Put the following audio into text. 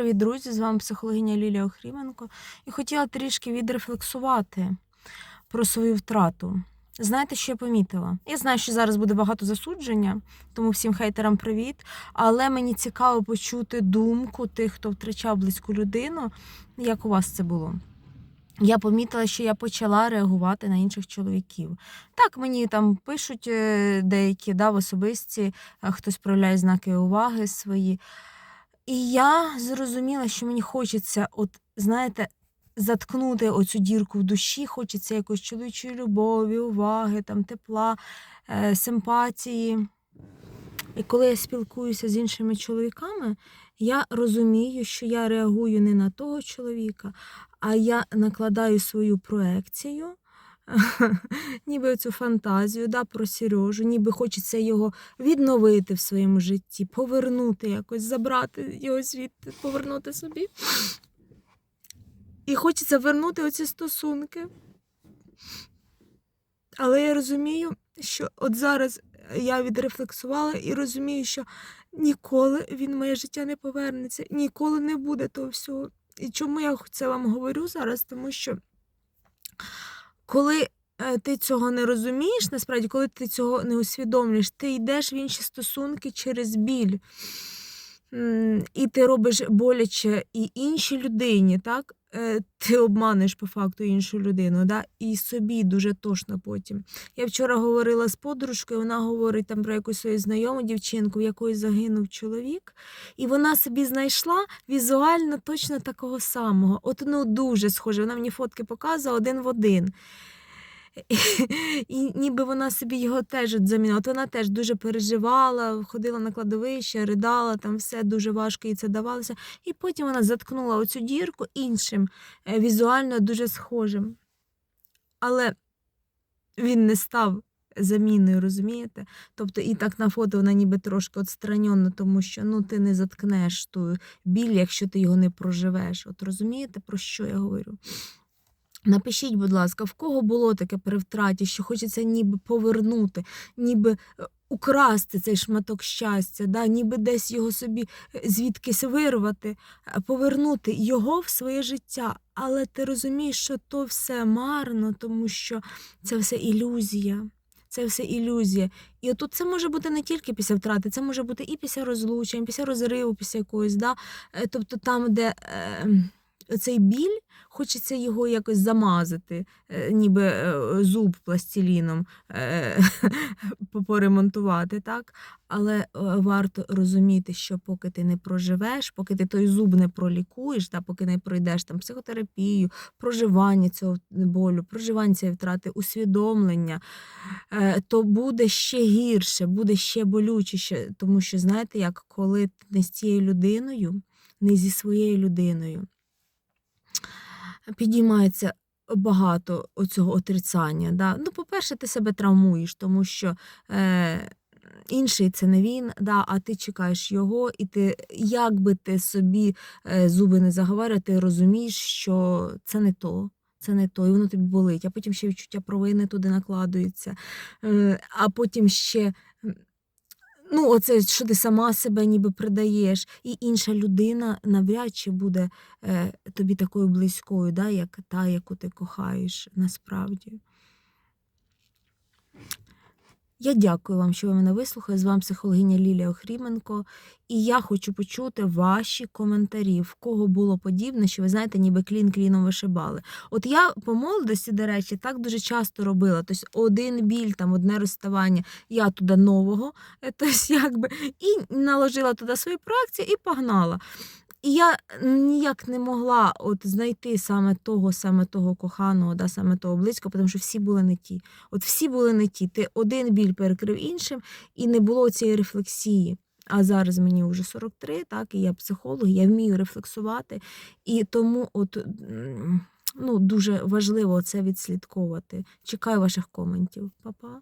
привіт, друзі! З вами психологиня Лілія Охріменко. І хотіла трішки відрефлексувати про свою втрату. Знаєте, що я помітила? Я знаю, що зараз буде багато засудження, тому всім хейтерам привіт. Але мені цікаво почути думку тих, хто втрачав близьку людину. Як у вас це було? Я помітила, що я почала реагувати на інших чоловіків. Так, мені там пишуть е, деякі да, в особисті, е, хтось проявляє знаки уваги свої. І я зрозуміла, що мені хочеться, от, знаєте, заткнути оцю дірку в душі, хочеться якоїсь чоловічої любові, уваги, там, тепла, е, симпатії. І коли я спілкуюся з іншими чоловіками, я розумію, що я реагую не на того чоловіка, а я накладаю свою проекцію, ніби цю фантазію да, про Сережу, ніби хочеться його відновити в своєму житті, повернути якось, забрати його звідти, повернути собі. І хочеться вернути оці стосунки. Але я розумію, що от зараз я відрефлексувала і розумію, що ніколи він в моє життя не повернеться, ніколи не буде того всього. І чому я це вам говорю зараз? Тому що коли е, ти цього не розумієш, насправді, коли ти цього не усвідомлюєш, ти йдеш в інші стосунки через біль. І ти робиш боляче і іншій людині, так? Е, Ти обманеш по факту іншу людину, да? і собі дуже тошно потім. Я вчора говорила з подружкою, вона говорить там про якусь свою знайому дівчинку, в якої загинув чоловік, і вона собі знайшла візуально точно такого самого. От ну дуже схоже. Вона мені фотки показувала один в один. І ніби вона собі його теж от замінила. От вона теж дуже переживала, ходила на кладовище, ридала, там все дуже важко їй це давалося. І потім вона заткнула оцю дірку іншим, е, візуально дуже схожим. Але він не став заміною, розумієте? Тобто і так на фото вона ніби трошки отстраньона, тому що ну, ти не заткнеш ту біль, якщо ти його не проживеш. От розумієте, про що я говорю? Напишіть, будь ласка, в кого було таке при втраті, що хочеться ніби повернути, ніби е, украсти цей шматок щастя, да? ніби десь його собі е, звідкись вирвати, е, повернути його в своє життя. Але ти розумієш, що то все марно, тому що це все ілюзія. Це все ілюзія. І отут це може бути не тільки після втрати, це може бути і після розлучень, після розриву, після якогось. Да? Тобто там, де е, цей біль, хочеться його якось замазати, е, ніби е, зуб пластиліном е, поремонтувати, так? Але варто розуміти, що поки ти не проживеш, поки ти той зуб не пролікуєш, та, поки не пройдеш там психотерапію, проживання цього болю, проживання цієї втрати, усвідомлення, то буде ще гірше, буде ще болючіше. Тому що, знаєте, як коли ти не з цією людиною, не зі своєю людиною підіймається багато оцього отрицання. Да? Ну, по-перше, ти себе травмуєш, тому що е, інший це не він, да, а ти чекаєш його, і ти, як би ти собі е, зуби не заговорив, ти розумієш, що це не то. Це не то, і воно тобі болить, а потім ще відчуття провини туди накладується, е, а потім ще Ну, оце, що ти сама себе ніби придаєш, і інша людина навряд чи буде е, тобі такою близькою, да, як та, яку ти кохаєш насправді. Я дякую вам, що ви мене вислухали. З вами психологиня Лілія Охріменко. І я хочу почути ваші коментарі, в кого було подібне, що ви знаєте, ніби клін кліном вишибали. От я по молодості, до речі, так дуже часто робила. Тобто один біль, там одне розставання, я туди нового, тобто, якби, і наложила туди свої проекції і погнала. І я ніяк не могла от знайти саме того, саме того коханого, да, саме того близького, тому що всі були не ті. От всі були не ті. Ти один біль перекрив іншим, і не було цієї рефлексії. А зараз мені вже 43, так, і я психолог, я вмію рефлексувати. І тому от, ну, дуже важливо це відслідковувати. Чекаю ваших коментів. Па-па.